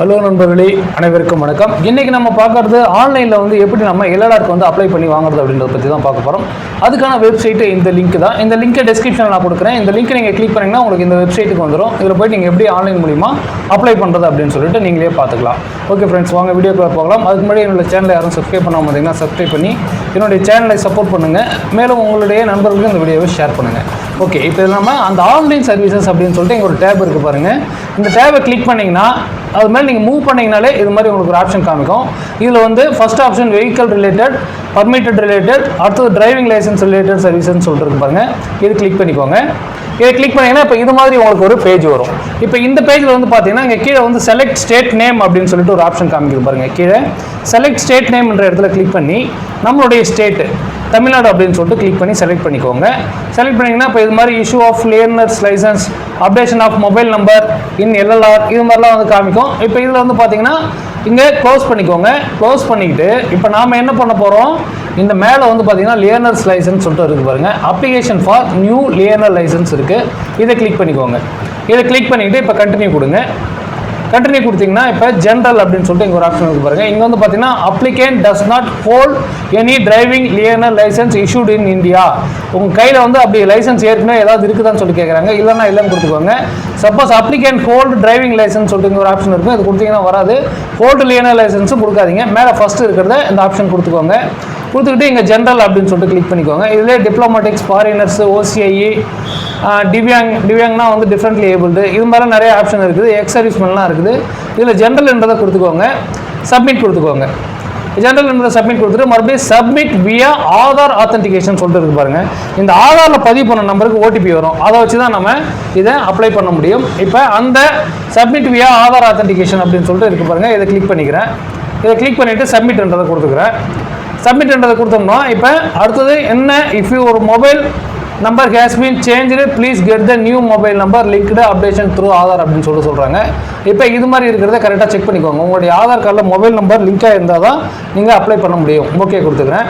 Hello நண்பர்களே அனைவருக்கும் வணக்கம். இன்றைக்கி நம்ம பார்க்குறது ஆன்லைனில் வந்து எப்படி நம்ம எல்எல்ஆருக்கு வந்து அப்ளை பண்ணி வாங்குறது அப்படின்றத பற்றி தான் பார்க்க போகிறோம் அதுக்கான வெப்சைட்டு இந்த லிங்க் தான். இந்த லிங்கை டிஸ்கிரிப்ஷனில் நான் கொடுக்குறேன். இந்த லிங்க் நீங்கள் கிளிக் பண்ணிங்கன்னா உங்களுக்கு இந்த வெப்சைட்டுக்கு வந்துடும் இதில் போய் நீங்கள் எப்படி ஆன்லைன் மூலிமா அப்ளை பண்ணுறது அப்படின்னு சொல்லிட்டு நீங்களே பார்த்துக்கலாம். ஓகே ஃப்ரெண்ட்ஸ் வாங்க வீடியோக்குள்ள போகலாம். அதுக்கு முன்னாடி என்னோட சேனலை யாரும் சப்ஸ்கிரைப் பண்ணாமல் இருந்தீங்கன்னா சப்ஸ்கிரைப் பண்ணி என்னுடைய சேனலை சப்போர்ட் பண்ணுங்கள் மேலும் உங்களுடைய நண்பர்களுக்கு இந்த வீடியோவை ஷேர் பண்ணுங்கள் ஓகே இப்போ இல்லாமல் அந்த ஆன்லைன் சர்வீசஸ் அப்படின்னு சொல்லிட்டு இங்கே ஒரு டேப் இருக்குது பாருங்கள் இந்த டேபை கிளிக் பண்ணிங்கன்னா அது மேலே நீங்கள் மூவ் பண்ணிங்கனாலே இது மாதிரி உங்களுக்கு ஒரு ஆப்ஷன் காமிக்கும். இதில் வந்து first option vehicle related permitted related அடுத்தது டிரைவிங் லைசன்ஸ் ரிலேட்டட் சர்வீஸ்ன்னு சொல்லிட்டு இருக்கு பாருங்க. இது கிளிக் பண்ணிக்கோங்க. இதை கிளிக் பண்ணிங்கன்னா இப்போ இது மாதிரி உங்களுக்கு ஒரு பேஜ் வரும். இப்போ இந்த பேஜில் வந்து பார்த்தீங்கன்னா இங்கே கீழே வந்து செலக்ட் ஸ்டேட் நேம் அப்படின்னு சொல்லிட்டு ஒரு ஆப்ஷன் காமிக்கிறது பாருங்கள் கீழே செலக்ட் ஸ்டேட் நேம்ன்ற இடத்துல கிளிக் பண்ணி நம்மளுடைய ஸ்டேட்டு தமிழ்நாடு அப்படின்னு சொல்லிட்டு கிளிக் பண்ணி செலக்ட் பண்ணிக்கோங்க. செலக்ட் பண்ணிங்கன்னா இப்போ இது மாதிரி issue of learners license updation of mobile number in LLR இது மாதிரிலாம் வந்து காமிக்கும். இப்போ இதில் வந்து பார்த்தீங்கன்னா இங்கே க்ளோஸ் பண்ணிக்கோங்க. க்ளோஸ் பண்ணிக்கிட்டு இப்போ நாம் என்ன பண்ண போகிறோம் இந்த மேலே வந்து பார்த்தீங்கன்னா லேர்னர்ஸ் லைசன்ஸ் சொல்லிட்டு இருக்குது பாருங்கள் application for new learner license இருக்குது இதை கிளிக் பண்ணிக்கோங்க. இதை கிளிக் பண்ணிக்கிட்டு இப்போ கண்டினியூ கொடுங்க. கண்டினியூ கொடுத்தீங்கன்னா இப்போ ஜென்ரல் அப்படின்னு சொல்லிட்டு இங்கே ஒரு ஆப்ஷன் இருக்கு பாருங்கள் இங்கே வந்து பார்த்தீங்கன்னா applicant does not hold any driving learner license issued in India உங்கள் கையில் வந்து அப்படி லைசன்ஸ் ஏற்கனவே ஏதாவது இருக்குதான்னு சொல்லி கேட்குறாங்க இல்லைன்னா இல்லைன்னு கொடுத்துக்கோங்க. Suppose applicant hold driving license சொல்லிட்டு இங்கே ஒரு ஆப்ஷன் இருக்கும் இது கொடுத்தீங்கன்னா வராது. ஹோல்டு லியனர் லைசன்ஸும் கொடுக்காதீங்க. மேலே ஃபஸ்ட்டு இருக்கிறத இந்த ஆப்ஷன் கொடுத்துக்கோங்க. கொடுத்துக்கிட்டு இங்கே ஜென்ரல் அப்படின்னு சொல்லிட்டு கிளிக் பண்ணிக்கோங்க. இதிலே டிப்ளமேட்டிக்ஸ் ஃபாரினர்ஸ் ஓசிஐஇ டிவியாங் டிவியாங்னா வந்து டிஃப்ரெண்ட்லி ஏபிள்டு இது மாதிரிலாம் நிறைய ஆப்ஷன் இருக்குது. எக்ஸ் சர்வீஸ்மென்லாம் இருக்குது. இதில் ஜென்ரல்ன்றதை கொடுத்துக்கோங்க. சப்மிட் கொடுத்துக்கோங்க. ஜென்ரல் என்பதை சப்மிட் கொடுத்துட்டு மறுபடியும் சப்மிட் வியா ஆதார் ஆத்தென்டிகேஷன் சொல்லிட்டு இருக்கு பாருங்க. இந்த ஆதாரில் பதிவு பண்ண நம்பருக்கு ஓடிபி வரும். அதை வச்சு தான் நம்ம இதை அப்ளை பண்ண முடியும். இப்போ அந்த சப்மிட் வியா ஆதார் ஆத்தென்டிகேஷன் அப்படின்னு சொல்லிட்டு இருக்கு பாருங்க. இதை கிளிக் பண்ணிக்கிறேன். இதை கிளிக் பண்ணிவிட்டு சப்மிட்ன்றதை கொடுத்துக்கிறேன். சப்மிட்ன்றதை கொடுத்தோம்னா இப்போ அடுத்தது என்ன? இஃப் யூ ஒரு mobile number has been change please get the new mobile number linked updation through Aadhaar அப்படின்னு சொல்லிட்டு சொல்கிறாங்க இப்போ இது மாதிரி இருக்கிறத கரெக்டாக செக் பண்ணிக்கோங்க. உங்களுடைய ஆதார் கார்டில் மொபைல் நம்பர் லிங்காக இருந்தால் தான் நீங்கள் அப்ளை பண்ண முடியும். ஓகே கொடுத்துக்கிறேன்.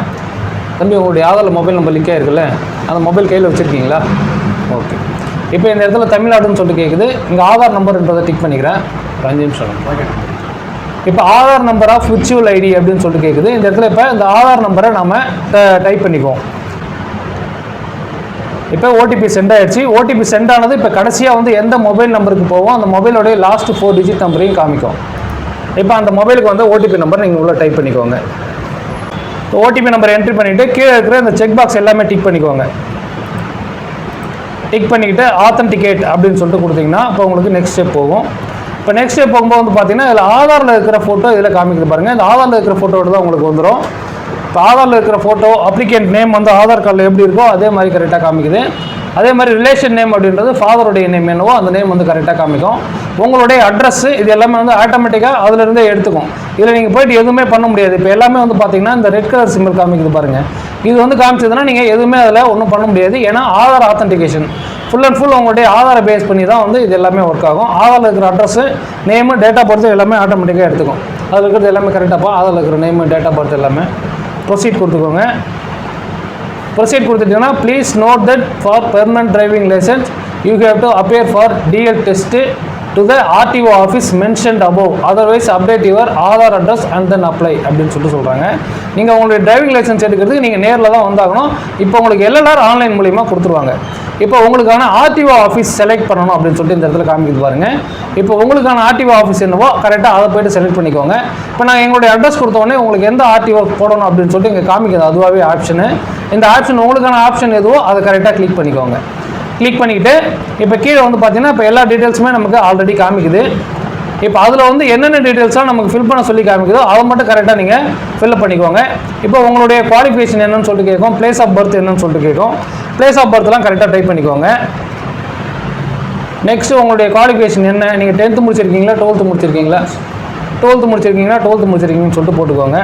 தம்பி உங்களுடைய ஆதாரில் மொபைல் நம்பர் லிங்காக இருக்குல்ல? அந்த மொபைல் கையில் வச்சுருக்கீங்களா? ஓகே இப்போ இந்த இடத்துல தமிழ்நாடுன்னு சொல்லிட்டு கேட்குது இங்கே ஆதார் நம்பர்ன்றதை டிக் பண்ணிக்கிறேன். ஒரு அஞ்சு நிமிஷம். ஓகே இப்போ Aadhaar number of virtual ID அப்படின்னு சொல்லிட்டு கேட்குது இந்த இடத்துல இப்போ இந்த ஆதார் நம்பரை நம்ம டைப் பண்ணிக்குவோம். இப்போ ஓடிபி சென்ட் ஆயிடுச்சு. ஓடிபி சென்ட் ஆனது இப்போ கடைசியாக வந்து எந்த மொபைல் நம்பருக்கு போவோம் அந்த மொபைலோடைய லாஸ்ட் ஃபோர் டிஜிட் நம்பரையும் காமிக்கும். இப்போ அந்த மொபைலுக்கு வந்து ஓடிபி நம்பர் நீங்கள் உள்ளே டைப் பண்ணிக்கோங்க. ஓடிபி நம்பர் என்ட்ரி பண்ணிவிட்டு கீழே இருக்கிற இந்த செக் பாக்ஸ் எல்லாமே டிக் பண்ணிக்கோங்க. டிக் பண்ணிக்கிட்டு ஆத்தன்டிகேட் அப்படின்னு சொல்லிட்டு கொடுத்தீங்கன்னா இப்போ உங்களுக்கு நெக்ஸ்ட் ஸ்டெப் போகும். இப்போ நெக்ஸ்ட் ஸ்டெப் போகும்போது வந்து பார்த்தீங்கன்னா இதில் ஆதாரில் இருக்கிற ஃபோட்டோ இதில் காமிக்கிறது பாருங்கள் இந்த ஆதாரில் இருக்கிற ஃபோட்டோட தான் உங்களுக்கு வந்துடும் இப்போ ஆதாரில் இருக்கிற ஃபோட்டோ அப்ளிகேண்ட் நேம் வந்து ஆதார் கார்டில் எப்படி இருக்கோ அதே மாதிரி கரெக்டாக காமிக்குது. அதே மாதிரி ரிலேஷன் நேம் அப்படின்றது ஃபாதருடைய நேம் என்னவோ அந்த நேம் வந்து கரெக்டாக காமிக்கும். உங்களுடைய அட்ரஸ்ஸு இது எல்லாமே வந்து ஆட்டோமேட்டிக்காக அதுலேருந்தே எடுத்துக்கும். இதில் நீங்கள் போயிட்டு எதுவுமே பண்ண முடியாது. இப்போ எல்லாமே வந்து பார்த்தீங்கன்னா இந்த ரெட் கலர் சிம்பிள் காமிக்குது பாருங்கள் இது வந்து காமிச்சதுன்னா நீங்கள் எதுவுமே அதில் ஒன்றும் பண்ண முடியாது. ஏன்னா Aadhaar authentication full and full உங்களுடைய ஆதாரை பேஸ் பண்ணி தான் வந்து இது எல்லாமே ஒர்க் ஆகும். ஆதாரில் இருக்கிற அட்ரஸ்ஸு நேமு டேட்டா பர்த் எல்லாமே ஆட்டோமேட்டிக்காக எடுத்துக்கும். அதில் இருக்கிறது எல்லாமே கரெக்டாக ஆதாரில் இருக்கிற நேமு டேட்டா பர்த் எல்லாமே ப்ரொசீட் கொடுத்துக்கோங்க. ப்ரொசீட் கொடுத்துட்டீங்கன்னா please note that for permanent driving license you have to appear for DL test to the RTO office mentioned above otherwise update your Aadhaar address and then apply அப்படின்னு சொல்லிட்டு சொல்கிறாங்க நீங்கள் உங்களுடைய driving licence எடுக்கிறதுக்கு நீங்கள் நேரில் தான் வந்தாகணும். இப்போ உங்களுக்கு எல்எல்ஆர் ஆன்லைன் மூலிமா கொடுத்துருவாங்க. இப்போ உங்களுக்கான ஆர்டிஓ ஆஃபீஸ் செலக்ட் பண்ணணும் அப்படின்னு சொல்லிட்டு இந்த இடத்துல காமிக்குது பாருங்க. இப்போ உங்களுக்கான ஆர்டிஓ ஆஃபீஸ் என்னவோ கரெக்டாக அதை போயிட்டு செலக்ட் பண்ணிக்கோங்க. இப்போ நான் எங்களுடைய அட்ரஸ் கொடுத்தோடனே உங்களுக்கு எந்த ஆர்டிஓ போடணும் அப்படின்னு சொல்லிட்டு இங்கே காமிக்குது. அதுவாகவே ஆப்ஷனு இந்த ஆப்ஷன் உங்களுக்கான ஆப்ஷன் எதுவோ அதை கரெக்டாக கிளிக் பண்ணிக்கோங்க. கிளிக் பண்ணிக்கிட்டு இப்போ கீழே வந்து பார்த்தீங்கன்னா இப்போ எல்லா டீட்டெயில்ஸுமே நமக்கு ஆல்ரெடி காமிக்குது. இப்போ அதில் வந்து என்னென்ன டீட்டெயில்ஸ்லாம் நமக்கு ஃபில் பண்ண சொல்லி காமிக்குதோ அதை மட்டும் கரெக்டாக நீங்கள் ஃபில்அப் பண்ணிக்கோங்க. இப்போ உங்களுடைய குவாலிஃபிகேஷன் என்னன்னு சொல்லிட்டு கேட்கும் பிளேஸ் ஆஃப் பர்த் என்னன்னு சொல்லிட்டு கேட்கும். பிளேஸ் ஆஃப் பர்த்லாம் கரெக்டாக டைப் பண்ணிக்கோங்க. நெக்ஸ்ட் உங்களுடைய குவாலிஃபிகேஷன் என்ன? நீங்கள் டென்த்து முடிச்சிருக்கீங்களா டுவெல்த்து முடிச்சிருக்கீங்களா? டுவெல்த்து முடிச்சிருக்கீங்களா டுவெல்த்து முடிச்சிருக்கீங்கன்னு சொல்லிட்டு போட்டுக்கோங்க.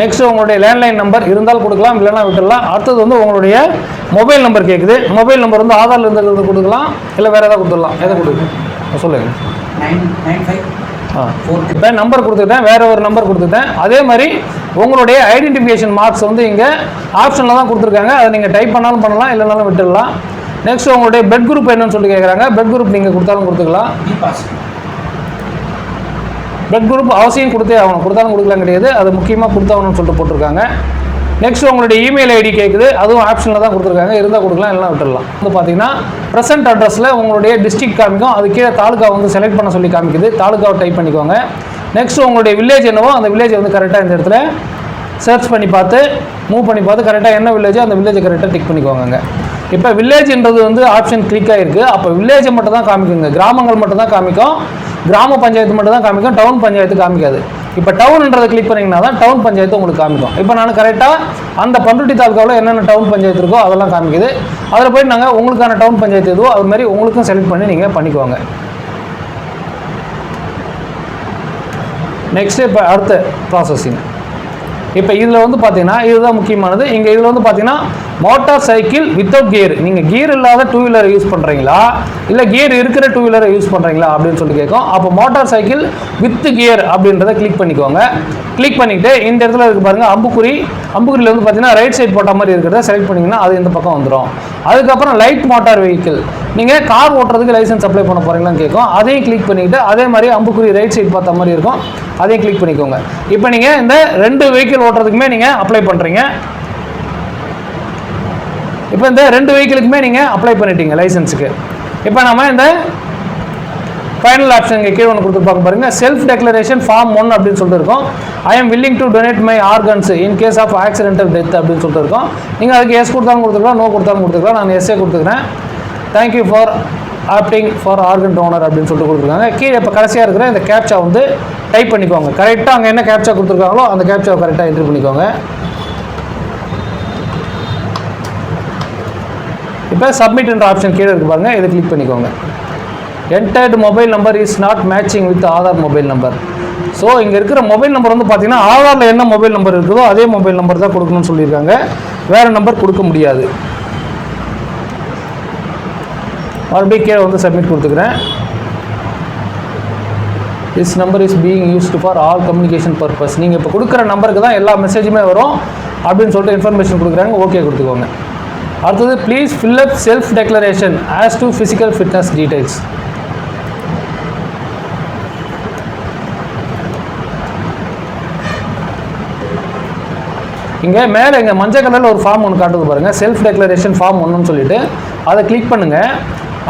நெக்ஸ்ட் உங்களுடைய லேண்ட்லைன் நம்பர் இருந்தால் கொடுக்கலாம் இல்லைன்னா விட்டுடலாம். அடுத்தது வந்து உங்களுடைய மொபைல் நம்பர் கேட்குது மொபைல் நம்பர் வந்து ஆதார்ல இருந்து கொடுக்கலாம் இல்லை வேறு எதாவது கொடுத்துடலாம். எதை கொடுக்கு சொல்லுங்கள் இப்போ நம்பர் கொடுத்துட்டேன் வேற ஒரு நம்பர் கொடுத்துட்டேன் அதே மாதிரி உங்களுடைய ஐடென்டிஃபிகேஷன் மார்க்ஸ் வந்து இங்கே ஆப்ஷனில் தான் கொடுத்துருக்காங்க. அதை நீங்கள் டைப் பண்ணாலும் பண்ணலாம் இல்லைனாலும் விட்டுடலாம். நெக்ஸ்ட் உங்களுடைய பெட் குரூப் என்னன்னு சொல்லி கேட்குறாங்க பெட் குரூப் நீங்கள் கொடுத்தாலும் கொடுத்துக்கலாம். பிளட் பெட் குரூப் அவசியம் கொடுத்தே ஆகணும். கொடுத்தாலும் கொடுக்கலாம் கிடையாது. அது முக்கியமாக கொடுத்தாகணும்னு சொல்லிட்டு போட்டிருக்காங்க. நெக்ஸ்ட் உங்களுடைய இமெயில் ஐடி கேட்குது அதுவும் ஆப்ஷனில் தான் கொடுத்துருக்காங்க. இருந்தால் கொடுக்கலாம் எல்லாம் விட்டுடலாம் வந்து பார்த்தீங்கன்னா ப்ரெசென்ட் அட்ரஸில் உங்களுடைய டிஸ்ட்ரிக் காமிக்கும். அது கீழே தாலுக்கா வந்து செலக்ட் பண்ண சொல்லி காமிக்குது. தாலுக்காவை டைப் பண்ணிக்கோங்க. நெக்ஸ்ட் உங்களுடைய வில்லேஜ் என்னவோ அந்த வில்லேஜ் வந்து கரெக்டாக இந்த இடத்துல சர்ச் பண்ணி பார்த்து மூவ் பண்ணி பார்த்து கரெக்டாக என்ன வில்லேஜோ அந்த வில்லேஜை கரெக்டாக டிக் பண்ணிக்கோங்க இப்போ வில்லேஜ்ன்றது வந்து ஆப்ஷன் கிளிக் ஆகிருக்கு அப்போ வில்லேஜை மட்டும் தான் காமிக்குங்க. கிராமங்கள் மட்டும் தான் காமிக்கும். கிராம பஞ்சாயத்து மட்டும் தான் காமிக்கும் டவுன் பஞ்சாயத்து காமிக்காது. இப்போ டவுன்ன்றதை கிளிக் பண்ணிங்கன்னா தான் டவுன் பஞ்சாயத்து உங்களுக்கு காமிக்கும். இப்போ நான் கரெக்டாக அந்த பண்ருட்டி தாலுக்காவில் என்னென்ன டவுன் பஞ்சாயத்து இருக்கோ அதெல்லாம் காமிக்குது. அதில் போய் நாங்கள் உங்களுக்கான டவுன் பஞ்சாயத்து எதுவோ அது மாதிரி உங்களுக்கும் செலக்ட் பண்ணி நீங்கள் பண்ணிக்குவாங்க நெக்ஸ்ட் இப்போ அடுத்த ப்ராசஸிங் இப்போ இதில் வந்து பார்த்தீங்கன்னா இதுதான் முக்கியமானது. இங்கே இதில் வந்து பார்த்தீங்கன்னா மோட்டார் சைக்கிள் வித்தவுட் கியர் நீங்கள் கியர் இல்லாத டூ வீலர் யூஸ் பண்ணுறீங்களா இல்லை கியர் இருக்கிற டூ வீலரை யூஸ் பண்ணுறீங்களா அப்படின்னு சொல்லி கேட்கும். அப்போ மோட்டார் சைக்கிள் வித் கியர் அப்படின்றத கிளிக் பண்ணிக்கோங்க. கிளிக் பண்ணிவிட்டு இந்த இடத்துல இருக்கு பாருங்கள் அம்புக்குறி. அம்புக்குறியில் வந்து பார்த்தீங்கன்னா ரைட் சைட் போட்ட மாதிரி இருக்கிறத செலக்ட் பண்ணிங்கன்னா அது இந்த பக்கம் வந்துடும் அதுக்கப்புறம் லைட் மோட்டார் வெஹிக்கிள் நீங்கள் கார் ஓட்டுறதுக்கு லைசன்ஸ் அப்ளை பண்ண போகிறீங்களான்னு கேட்கும். அதையும் கிளிக் பண்ணிவிட்டு அதே மாதிரி அம்புக்குறி ரைட் சைட் பார்த்த மாதிரி இருக்கும். அதையும் கிளிக் பண்ணிக்கோங்க. இப்போ நீங்கள் இந்த ரெண்டு வெஹிக்கிள் ஓட்டுறதுக்குமே நீங்கள் அப்ளை பண்ணுறீங்க இப்போ இந்த ரெண்டு வெஹிக்கிளுக்குமே நீங்கள் அப்ளை பண்ணிட்டீங்க லைசன்ஸுக்கு இப்போ நம்ம இந்த ஃபைனல் ஆப்ஷன் இங்கே கீழே ஒன்று கொடுத்துருப்பாங்க பாருங்க. செல்ஃப் டெக்ளரேஷன் ஃபார்ம் ஒன் அப்படின்னு சொல்லிட்டு இருக்கோம். I am willing to donate my organs in case of accidental death அப்படின்னு சொல்லிட்டு இருக்கோம். நீங்கள் அதுக்கு எஸ் கொடுத்தாலும் கொடுத்துக்கலாம் நோ கொடுத்தாலும் கொடுத்துக்கலாம். நான் எஸ்ஏ கொடுத்துக்கிறேன். Thank you for opting for organ donor அப்படின்னு சொல்லிட்டு கொடுத்துருக்காங்க. கீழே இப்போ கடைசியாக இருக்கிற இந்த கேப்சா வந்து டைப் பண்ணிக்கோங்க. கரெக்டாக அங்கே என்ன கேப்சா கொடுத்துருக்காங்களோ அந்த கேப்சாவை கரெக்டாக என்ட்ரி பண்ணிக்கோங்க. இப்போ சப்மிட்ன்ற ஆப்ஷன் கீழே இருக்கு பாருங்க. இதை கிளிக் பண்ணிக்கோங்க. Entered mobile number is not matching with Aadhaar mobile number so இங்கே இருக்கிற மொபைல் நம்பர் வந்து பார்த்தீங்கன்னா ஆதாரில் என்ன மொபைல் நம்பர் இருக்குதோ அதே மொபைல் நம்பர் தான் கொடுக்கணும்னு சொல்லியிருக்காங்க. வேறு நம்பர் கொடுக்க முடியாது. மறுபடியும் கீழே வந்து சப்மிட் கொடுத்துக்கிறேன். This number is being used for all communication purpose நீங்கள் இப்போ கொடுக்குற நம்பருக்கு தான் எல்லா மெசேஜுமே வரும். அப்படின்னு சொல்லிட்டு இன்ஃபர்மேஷன் கொடுக்குறாங்க. ஓகே கொடுத்துக்கோங்க. அடுத்தது please fill up self declaration as to physical fitness details இங்கே மேலே இங்கே மஞ்சள் கலரில் ஒரு ஃபார்ம் ஒன்று காட்டுது பாருங்கள் செல்ஃப் டெக்ளரேஷன் ஃபார்ம் ஒன்றுன்னு சொல்லிட்டு அதை கிளிக் பண்ணுங்கள்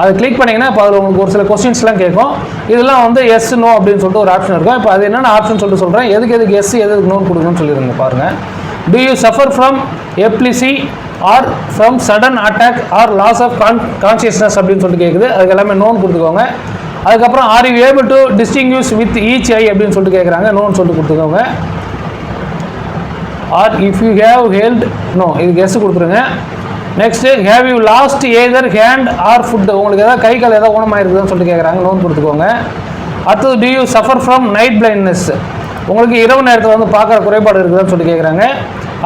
அதை கிளிக் பண்ணிங்கன்னா இப்போ அதில் உங்களுக்கு ஒரு சில கொஸ்டின்ஸ்லாம் கேட்கும். இதெல்லாம் வந்து எஸ் நோ அப்படின்னு சொல்லிட்டு ஒரு ஆப்ஷன் இருக்கும். இப்போ அது என்னென்ன ஆப்ஷன் சொல்லிட்டு சொல்கிறேன் எதுக்கு எதுக்கு எஸ் எதுக்கு நோன் கொடுக்கணும்னு சொல்லிடுங்க பாருங்கள் do you suffer from epilepsy or from sudden attack or loss of con consciousness அப்படின்னு சொல்லிட்டு கேட்குது அதுக்கு எல்லாமே நோன் கொடுத்துக்கோங்க. அதுக்கப்புறம் are you able to distinguish with each eye அப்படின்னு சொல்லிட்டு கேட்குறாங்க நோன் சொல்லிட்டு கொடுத்துக்கோங்க. Or if you have held no இது கெஸ் கொடுத்துருங்க. Next have you lost either hand or foot உங்களுக்கு எதாவது கை கால் ஏதாவது ஊனமாயிருக்குதுன்னு சொல்லிட்டு கேட்குறாங்க நோன் கொடுத்துக்கோங்க. அடுத்தது do you suffer from night blindness உங்களுக்கு இரவு நேரத்தில் வந்து பார்க்குற குறைபாடு இருக்குதுன்னு சொல்லி கேட்குறாங்க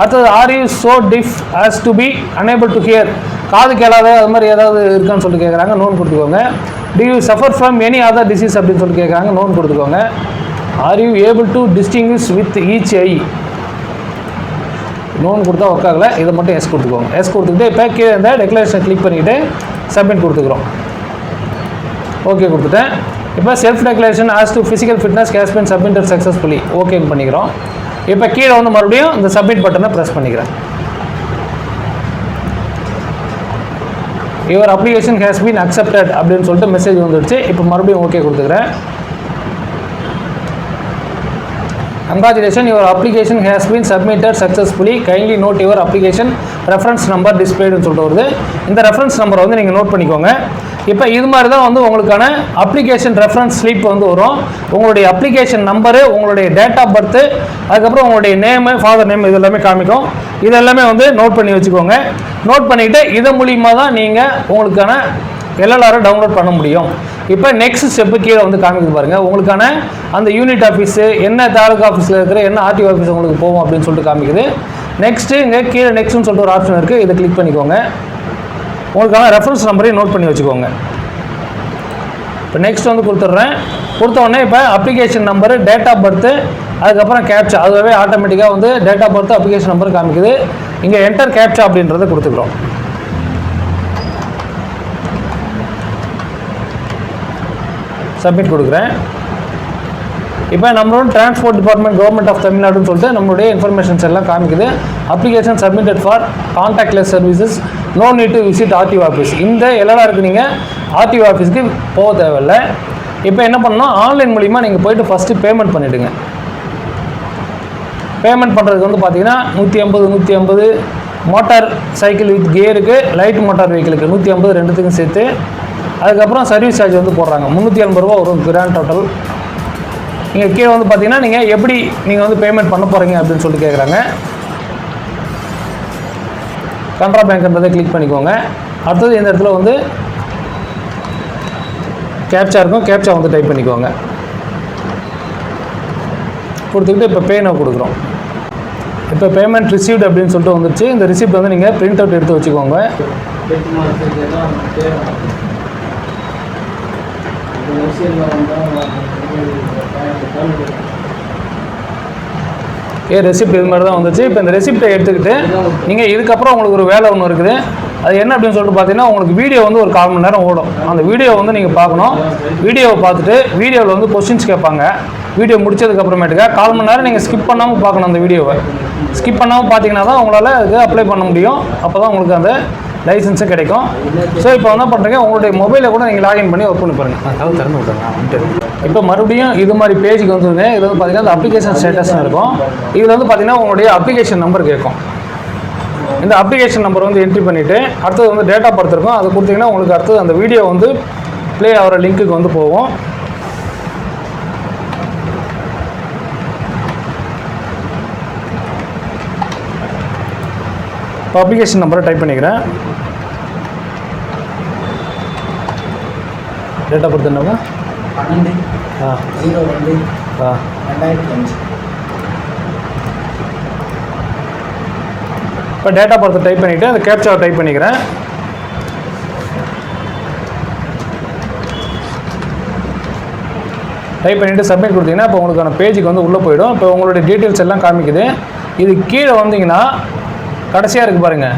அடுத்தது are you so deaf as to be unable to hear காது கேளாத அது மாதிரி ஏதாவது இருக்கான்னு சொல்லிட்டு கேட்குறாங்க நோன் கொடுத்துக்கோங்க. Do you suffer from any other disease அப்படின்னு சொல்லிட்டு கேட்குறாங்க நோன் கொடுத்துக்கோங்க. Are you able to distinguish with each eye no கொடுத்தா ஒர்க் ஆகலை இதை மட்டும் எஸ் கொடுத்துக்கோங்க. எஸ் கொடுத்துக்கிட்டு இப்போ கீழே இந்த டெக்ளரேஷன் கிளிக் பண்ணிவிட்டு சப்மிட் கொடுத்துக்குறோம். ஓகே கொடுத்துட்டேன். இப்போ self declaration as to physical fitness has been submitted successfully ஓகேன்னு பண்ணிக்கிறோம். இப்போ கீழே வந்து மறுபடியும் இந்த சப்மிட் பட்டனை ப்ரெஸ் பண்ணிக்கிறேன். Your application has been accepted அப்படின்னு சொல்லிட்டு மெசேஜ் வந்துடுச்சு. இப்போ மறுபடியும் ஓகே கொடுத்துக்கிறேன். Congratulations, your application has been submitted successfully kindly note your application reference number டிஸ்பிளேடுன்னு சொல்லிட்டு வருது. இந்த ரெஃபரன்ஸ் நம்பரை வந்து நீங்கள் நோட் பண்ணிக்கோங்க. இப்போ இது மாதிரி தான் வந்து உங்களுக்கான அப்ளிகேஷன் ரெஃபரன்ஸ் ஸ்லிப் வந்து வரும். உங்களுடைய அப்ளிகேஷன் நம்பரு உங்களுடைய டேட் ஆஃப் பர்த்து அதுக்கப்புறம் உங்களுடைய நேமு ஃபாதர் நேம் இது எல்லாமே காமிக்கும். இது எல்லாமே வந்து நோட் பண்ணி வச்சுக்கோங்க. நோட் பண்ணிவிட்டு இதன் மூலியமாக தான் நீங்கள் உங்களுக்கான எல்எல்ஆரை டவுன்லோட் பண்ண முடியும். இப்போ நெக்ஸ்ட் ஸ்டெப்பு கீழே வந்து காமிக்குது பாருங்கள் உங்களுக்கான அந்த யூனிட் ஆஃபீஸு என்ன தாலுகா ஆஃபீஸில் இருக்கிற என்ன ஆர்டிஓ ஆஃபீஸ் உங்களுக்கு போகும் அப்படின்னு சொல்லிட்டு காமிக்குது. நெக்ஸ்ட்டு இங்கே கீழே நெக்ஸ்ட்னு சொல்லிட்டு ஒரு ஆப்ஷன் இருக்குது இதை கிளிக் பண்ணிக்கோங்க. உங்களுக்கான ரெஃபரன்ஸ் நம்பரையும் நோட் பண்ணி வச்சுக்கோங்க. இப்போ நெக்ஸ்ட் வந்து கொடுத்துட்றேன். கொடுத்தோடனே இப்போ application number date of birth அதுக்கப்புறம் கேப்ச்சா அதுவே ஆட்டோமேட்டிக்காக வந்து date of birth application number காமிக்குது. இங்கே என்டர் கேப்ச்சா அப்படின்றத கொடுத்துக்கிறோம். சப்மிட் கொடுக்குறேன். இப்போ நம்மளோட டிரான்ஸ்போர்ட் டிபார்ட்மெண்ட் கவர்மெண்ட் ஆஃப் தமிழ்நாடுன்னு சொல்லிட்டு நம்மளுடைய இன்ஃபர்மேஷன்ஸ் எல்லாம் காமிக்குது. Application submitted for contactless services no need to visit RTO office இந்த எல்எல்ஆருக்கு நீங்கள் ஆர்டிஓ ஆஃபீஸ்க்கு போக தேவையில்லை. இப்போ என்ன பண்ணணும் ஆன்லைன் மூலிமா நீங்கள் போயிட்டு ஃபஸ்ட்டு பேமெண்ட் பண்ணிவிடுங்க பேமெண்ட் பண்ணுறதுக்கு வந்து பார்த்தீங்கன்னா நூற்றி ஐம்பது நூற்றி ஐம்பது மோட்டார் சைக்கிள் வித் கியருக்கு லைட் மோட்டார் வெஹிக்கிளுக்கு நூற்றி ஐம்பது ரெண்டுத்துக்கும் சேர்த்து அதுக்கப்புறம் சர்வீஸ் சார்ஜ் வந்து போடுறாங்க. முந்நூற்றி எண்பது ரூபா வரும் கிராண்ட் டோட்டல் நீங்கள் கீழே வந்து பார்த்தீங்கன்னா நீங்கள் எப்படி நீங்கள் வந்து பேமெண்ட் பண்ண போகிறீங்க அப்படின்னு சொல்லிட்டு கேட்குறாங்க கனரா பேங்க்ன்றதை கிளிக் பண்ணிக்கோங்க. அடுத்தது இந்த இடத்துல வந்து கேப்சா இருக்கும். கேப்சா வந்து டைப் பண்ணிக்கோங்க. கொடுத்துக்கிட்டு இப்போ பே நான் கொடுக்குறோம். இப்போ பேமெண்ட் ரிசீவ்டு அப்படின்னு சொல்லிட்டு வந்துருச்சு. இந்த ரிசிப்ட் வந்து நீங்கள் பிரிண்ட் அவுட் எடுத்து வச்சுக்கோங்க. ஏ ரெசிப்ட் இது மாதிரி தான் வந்துச்சு. இப்போ இந்த ரெசிப்டை எடுத்துக்கிட்டு நீங்கள் இதுக்கப்புறம் உங்களுக்கு ஒரு வேலை ஒன்று இருக்குது. அது என்ன அப்படின்னு சொல்லிட்டு பார்த்தீங்கன்னா உங்களுக்கு வீடியோ வந்து ஒரு கால் மணி நேரம் ஓடும். அந்த வீடியோ வந்து நீங்கள் பார்க்கணும். வீடியோவை பார்த்துட்டு வீடியோவில் வந்து கொஸ்டின்ஸ் கேட்பாங்க. வீடியோ முடிச்சதுக்கப்புறமேட்டுக்கா கால் மணி நேரம் நீங்கள் ஸ்கிப் பண்ணாமல் பார்க்கணும் அந்த வீடியோவை ஸ்கிப் பண்ணாமல் பார்த்தீங்கன்னா தான் உங்களால் அதுக்கு அப்ளை பண்ண முடியும். அப்போ தான் உங்களுக்கு அந்த லைசன்ஸும் கிடைக்கும். ஸோ இப்போ என்ன பண்ணுறீங்க உங்களுடைய மொபைலில் கூட நீங்கள் லாகின் பண்ணி ஒர்க் பண்ணி பாருங்கள் அதாவது திறந்து விட்டுருங்க இப்போ மறுபடியும் இது மாதிரி பேஜுக்கு வந்துருங்க. இது வந்து பார்த்தீங்கன்னா அந்த அப்ளிகேஷன் ஸ்டேட்டஸ்னு இருக்கும். இதில் வந்து பார்த்தீங்கன்னா உங்களுடைய அப்ளிகேஷன் நம்பர் கேட்கும். இந்த அப்ளிகேஷன் நம்பர் வந்து என்ட்ரி பண்ணிவிட்டு அடுத்தது வந்து டேட்டா பர்த் இருக்கும். அது கொடுத்தீங்கன்னா உங்களுக்கு அடுத்தது அந்த வீடியோ வந்து ப்ளே ஆகிற லிங்க்குக்கு வந்து போகும். இப்போ அப்ளிகேஷன் நம்பரை டைப் பண்ணிக்கிறேன் டேட்டா பர்த் என்னங்க ஆ. ஜீரோ ரெண்டு ஆ. ரெண்டாயிரத்தி அஞ்சு. இப்போ டேட்டா பர்த் டைப் பண்ணிவிட்டு அந்த கேப்சாவை டைப் பண்ணிக்கிறேன். டைப் பண்ணிவிட்டு சப்மிட் கொடுத்தீங்கன்னா இப்போ உங்களுக்கான பேஜுக்கு வந்து உள்ளே போயிடும். இப்போ உங்களுடைய டீட்டெயில்ஸ் எல்லாம் காமிக்குது. இது கீழே வந்தீங்கன்னா கடைசியாக இருக்குது பாருங்கள்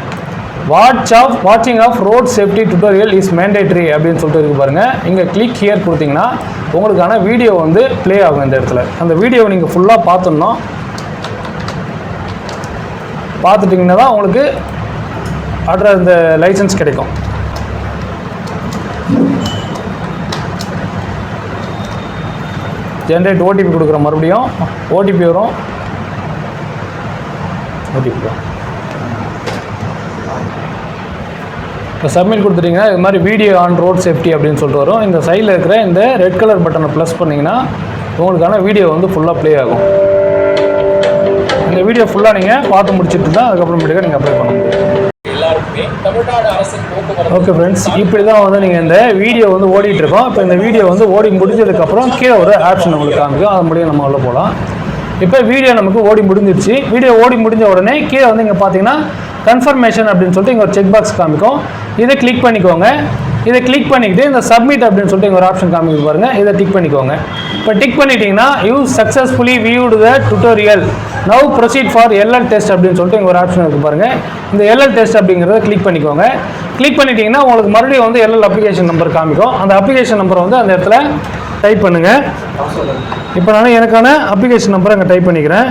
வாட்ச் ஆஃப் வாட்சிங் of road safety tutorial is mandatory அப்படின்னு சொல்லிட்டு இருக்கு பாருங்கள் இங்கே கிளிக் ஹியர் கொடுத்தீங்கன்னா உங்களுக்கான வீடியோ வந்து ப்ளே ஆகும் இந்த இடத்துல. அந்த வீடியோவை நீங்கள் ஃபுல்லாக பார்த்துடணும். பார்த்துட்டிங்கன்னா தான் உங்களுக்கு அட்ரஸ் இந்த லைசன்ஸ் கிடைக்கும். ஜென்ரேட் ஓடிபி கொடுக்குற மறுபடியும் ஓடிபி வரும். ஓடிபி வரும். சப்மிட் கொடுத்துட்டிங்கன்னா இது மாதிரி வீடியோ ஆன் ரோட் சேஃப்டி அப்படின்னு சொல்லிட்டு வரும். இந்த சைடில் இருக்கிற இந்த ரெட் கலர் பட்டனை ப்ளஸ் பண்ணிங்கன்னா உங்களுக்கான வீடியோ வந்து ஃபுல்லாக ப்ளே ஆகும். இந்த வீடியோ ஃபுல்லாக நீங்கள் பார்த்து முடிச்சிட்டு தான் அதுக்கப்புறமேட்டுக்கு நீங்கள் அப்ளை பண்ண முடியும். ஓகே ஃப்ரெண்ட்ஸ் இப்படி தான் வந்து நீங்கள் இந்த வீடியோ வந்து ஓடிட்டு இருக்கோம். இப்போ இந்த வீடியோ வந்து ஓடி முடிஞ்சதுக்கப்புறம் கீழே ஒரு ஆப்ஷன் உங்களுக்கு காமிக்கும். அது முடியும் நம்ம உள்ள போகலாம். இப்போ வீடியோ நமக்கு ஓடி முடிஞ்சிருச்சு. வீடியோ ஓடி முடிஞ்ச உடனே கீழே வந்து இங்கே பார்த்தீங்கன்னா கன்ஃபர்மேஷன் அப்படின்னு சொல்லிட்டு இங்கே ஒரு செக் பாக்ஸ் காமிக்கும். இதை கிளிக் பண்ணிக்கோங்க. இதை கிளிக் பண்ணிக்கிட்டு இந்த சப்மிட் அப்படின்னு சொல்லிட்டு இங்கே ஒரு ஆப்ஷன் காமிக்க பாருங்கள் இதை டிக் பண்ணிக்கோங்க. இப்போ டிக் பண்ணிட்டீங்கன்னா you successfully viewed the tutorial now proceed for LL test அப்படின்னு சொல்லிட்டு இங்கே ஒரு ஆப்ஷன் இருக்குது பாருங்கள் இந்த எல்எல் டெஸ்ட் அப்படிங்கிறத கிளிக் பண்ணிக்கோங்க. கிளிக் பண்ணிட்டீங்கன்னா உங்களுக்கு மறுபடியும் வந்து எல்எல் அப்ளிகேஷன் நம்பர் காமிக்கும். அந்த அப்ளிகேஷன் நம்பரை வந்து அந்த இடத்துல டைப் பண்ணுங்கள் இப்போ நான் எனக்கான அப்ளிகேஷன் நம்பரை அங்கே டைப் பண்ணிக்கிறேன்.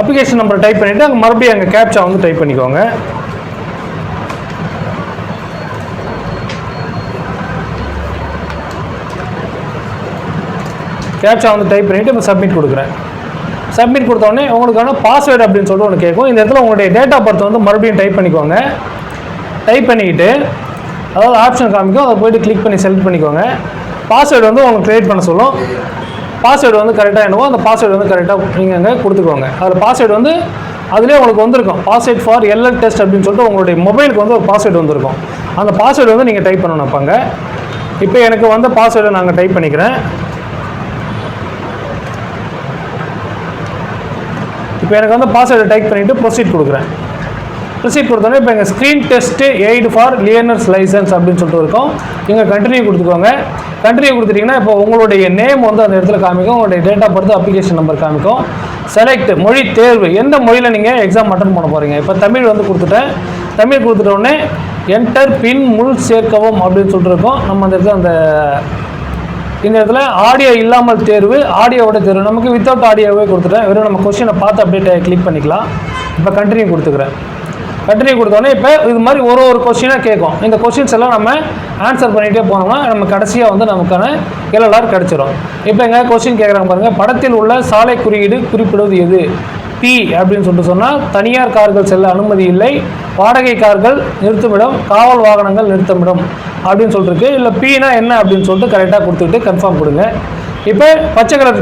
அப்ளிகேஷன் நம்பரை டைப் பண்ணிவிட்டு அங்கே மறுபடியும் அங்கே கேப்சா வந்து டைப் பண்ணிக்கோங்க. கேப்சா வந்து டைப் பண்ணிவிட்டு இப்போ சப்மிட் கொடுக்குறேன். சப்மிட் கொடுத்தோடனே உங்களுக்கான பாஸ்வேர்டு அப்படின்னு சொல்லிட்டு ஒன்று கேட்கும். இந்த இடத்துல உங்களுடைய டேட் ஆஃப் பர்த் வந்து மறுபடியும் டைப் பண்ணிக்கோங்க. டைப் பண்ணிக்கிட்டு அதாவது ஆப்ஷன் காமிக்கும். அதை போய்ட்டு கிளிக் பண்ணி செலக்ட் பண்ணிக்கோங்க. பாஸ்வேர்டு வந்து உங்களுக்கு க்ரியேட் பண்ண சொல்லும். பாஸ்வேர்டு வந்து கரெக்டாக என்னவோ அந்த பாஸ்வேர்டு வந்து கரெக்டாக நீங்கள் அங்கே கொடுத்துக்கோங்க. அதில் பாஸ்வேர்டு வந்து அதுலேயே உங்களுக்கு வந்திருக்கும். பாஸ்வேர்ட் ஃபார் எல்எல் டெஸ்ட் அப்படின்னு சொல்லிட்டு உங்களுடைய மொபைலுக்கு வந்து ஒரு பாஸ்வேர்டு வந்திருக்கும். அந்த பாஸ்வேர்டு வந்து நீங்கள் டைப் பண்ணணும் அப்பாங்க இப்போ எனக்கு வந்த பாஸ்வேர்டை நாங்கள் டைப் பண்ணிக்கிறேன். இப்போ எனக்கு வந்து பாஸ்வேர்டை டைப் பண்ணிவிட்டு ப்ரொசீட் கொடுக்குறேன். ப்ரொசீட் கொடுத்தோன்னே இப்போ எங்கள் screen test aid for learners licence அப்படின்னு சொல்லிட்டு இருக்கோம். இங்கே கண்டினியூ கொடுத்துக்கோங்க. கண்டினியூ கொடுத்துட்டிங்கன்னா இப்போ உங்களுடைய நேம் வந்து அந்த இடத்துல காமிக்கும். உங்களுடைய date of birth application number காமிக்கும். செலக்ட் மொழி தேர்வு. எந்த மொழியில் நீங்கள் எக்ஸாம் அட்டன் பண்ண போகிறீங்க இப்போ தமிழ் வந்து கொடுத்துட்டேன். தமிழ் கொடுத்துட்டோடனே என்டர் பின் முள் சேர்க்கவும் அப்படின்னு சொல்லிட்டு இருக்கோம். நம்ம அந்த இடத்துல அந்த இந்த இடத்துல ஆடியோ இல்லாமல் தேர்வு ஆடியோவோட தேர்வு. நமக்கு வித்தவுட் ஆடியோவே கொடுத்துட்டேன். வெறும் நம்ம கொஸ்டினை பார்த்து அப்படியே கிளிக் பண்ணிக்கலாம். இப்போ கண்டினியூ கொடுத்துக்கிறேன். கண்டினியூ கொடுத்தோன்னே இப்போ இது மாதிரி ஒரு ஒரு கொஸ்டினாக கேட்கும். இந்த கொஸ்டின்ஸ் எல்லாம் நம்ம ஆன்சர் பண்ணிகிட்டே போனோம்னா நம்ம கடைசியாக வந்து நமக்கான எல்எல்ஆர் கிடச்சிரும். இப்போ எங்கே கொஸ்டின் கேட்குறாங்க பாருங்கள் படத்தில் உள்ள சாலை குறியீடு குறிப்பிடுவது எது? பி அப்படின்னு சொல்லிட்டு சொன்னால் தனியார் கார்கள் செல்ல அனுமதி இல்லை. வாடகை கார்கள் நிறுத்துமிடம் காவல் வாகனங்கள் நிறுத்தமிடம் அப்படின்னு சொல்லிருக்கு. இல்லை பினா என்ன அப்படின்னு சொல்லிட்டு கரெக்டாக கொடுத்துக்கிட்டு கன்ஃபார்ம் கொடுங்க. இப்போ பச்சை கலர்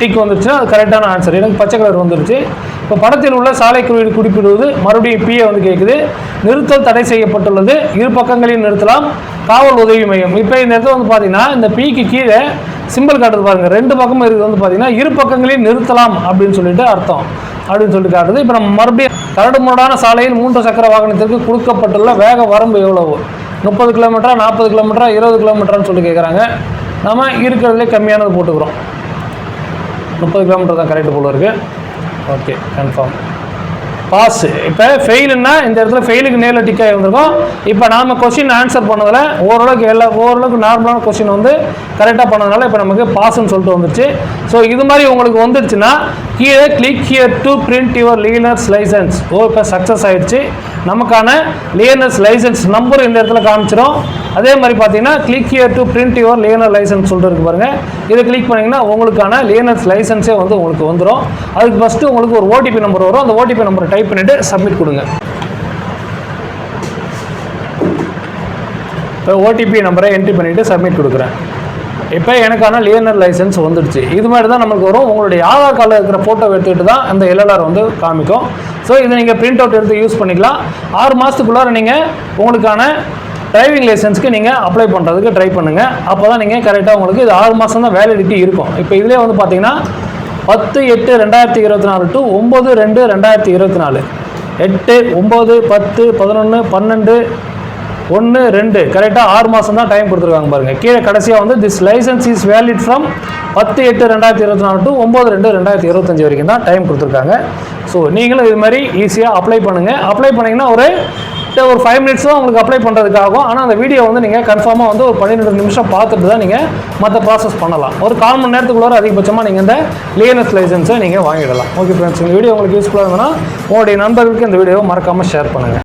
டிக் வந்துருச்சுன்னா அது கரெக்டான ஆன்சர் எனக்கு பச்சை கலர் வந்துருச்சு. இப்போ படத்தில் உள்ள சாலை குறியீடு குறிப்பிடுவது மறுபடியும் பிஏ வந்து கேட்குது நிறுத்தல் தடை செய்யப்பட்டுள்ளது. இரு பக்கங்களையும் நிறுத்தலாம். காவல் உதவி மையம். இப்போ இந்த இடத்துல வந்து பார்த்தீங்கன்னா இந்த பிக்கு கீழே சிம்பிள் காட்டுறது பாருங்கள் ரெண்டு பக்கமும் இருக்குது. வந்து பார்த்தீங்கன்னா இரு பக்கங்களையும் நிறுத்தலாம் அப்படின்னு சொல்லிட்டு அர்த்தம். அப்படின்னு சொல்லிட்டு காட்டுது. இப்போ நம்ம மறுபடியும் கரடுமுரடான சாலையில் மூன்று சக்கர வாகனத்திற்கு கொடுக்கப்பட்டுள்ள வேக வரம்பு எவ்வளவு? முப்பது கிலோமீட்டரா நாற்பது கிலோமீட்டரா இருபது கிலோமீட்டரான்னு சொல்லி கேட்குறாங்க நம்ம இருக்கிறதுலே கம்மியானது போட்டுக்கிறோம். முப்பது கிலோமீட்டர் தான் கரெக்டு போல இருக்குது ஓகே கன்ஃபார்ம் பாஸ். இப்போ ஃபெயிலுன்னா இந்த இடத்துல ஃபெயிலுக்கு நேரில் டிக் ஆகி வந்திருக்கும். இப்போ நாம கொஸ்டின் ஆன்சர் பண்ணதில் ஓரளவுக்கு எல்லா ஓரளவுக்கு நார்மலான கொஸ்டின் வந்து கரெக்டாக பண்ணதுனால இப்போ நமக்கு பாஸ்ன்னு சொல்லிட்டு வந்துருச்சு. ஸோ இது மாதிரி உங்களுக்கு வந்துருச்சுன்னா கீழே click here to print your learners licence oh இப்போ சக்ஸஸ் ஆயிடுச்சு. நமக்கான லியனர்ஸ் லைசன்ஸ் நம்பர் இந்த இடத்துல காமிச்சிடும் அதே மாதிரி பார்த்தீங்கன்னா click here to print your learner licence சொல்லிட்டு இருக்கு பாருங்க. இதை கிளிக் பண்ணிங்கன்னா உங்களுக்கான லியனர்ஸ் லைசன்ஸே வந்து உங்களுக்கு வந்துடும் அதுக்கு ஃபஸ்ட்டு உங்களுக்கு ஒரு ஓடிபி நம்பர் வரும். அந்த ஓடிபி நம்பரை டைப் பண்ணிவிட்டு சப்மிட் கொடுங்க. இப்போ ஓடிபி நம்பரை என்ட்ரி பண்ணிவிட்டு சப்மிட் கொடுக்குறேன். இப்போ எனக்கான லியனர் லைசன்ஸ் வந்துடுச்சு. இது மாதிரி தான் நம்மளுக்கு வரும். உங்களுடைய ஆதார் கார்டில் இருக்கிற ஃபோட்டோ எடுத்துக்கிட்டு தான் அந்த எல்எல்ஆர் வந்து காமிக்கும். ஸோ இதை நீங்கள் பிரிண்ட் அவுட் எடுத்து யூஸ் பண்ணிக்கலாம். ஆறு மாதத்துக்குள்ளார நீங்கள் உங்களுக்கான டிரைவிங் லைசன்ஸ்க்கு நீங்கள் அப்ளை பண்ணுறதுக்கு ட்ரை பண்ணுங்கள் அப்போ தான் நீங்கள் கரெக்டாக உங்களுக்கு இது ஆறு மாதம் தான் வேலிடிட்டி இருக்கும். இப்போ இதிலே வந்து பார்த்தீங்கன்னா பத்து எட்டு ரெண்டாயிரத்தி இருபத்தி நாலு டு ஒம்பது ரெண்டு ரெண்டாயிரத்தி இருபத்தி நாலு. எட்டு ஒம்பது பத்து பதினொன்று பன்னெண்டு ஒன்று ரெண்டு. கரெக்டாக ஆறு மாதம் தான் டைம் கொடுத்துருக்காங்க பாருங்கள் கீழே கடைசியாக வந்து this licence is valid from பத்து எட்டு ரெண்டாயிரத்தி இருபத்தி நாலு டு ஒம்பது ரெண்டு ரெண்டாயிரத்தி இருபத்தஞ்சி வரைக்கும் தான் டைம் கொடுத்துருக்காங்க. ஸோ நீங்களும் இது மாதிரி ஈஸியாக அப்ளை பண்ணுங்கள் அப்ளை பண்ணிங்கன்னா ஒரு ஒரு ஃபைவ் மினிட்ஸ் தான் உங்களுக்கு அப்ளை பண்ணுறதுக்காகும் ஆனால் அந்த வீடியோ வந்து நீங்கள் கன்ஃபார்மாக வந்து ஒரு பன்னிரெண்டு நிமிஷம் பார்த்துட்டு தான் நீங்கள் மற்ற ப்ராசஸ் பண்ணலாம். ஒரு கால் மணி நேரத்துக்குள்ளார அதிகபட்சமாக நீங்கள் இந்த லியனஸ் லைசன்ஸை நீங்கள் வாங்கிடலாம். ஓகே ஃப்ரெண்ட்ஸ் இந்த வீடியோ உங்களுக்கு யூஸ்ஃபுல்லாக இருந்ததுன்னா உங்களுடைய நண்பர்களுக்கு இந்த வீடியோவை மறக்காமல் ஷேர் பண்ணுங்கள்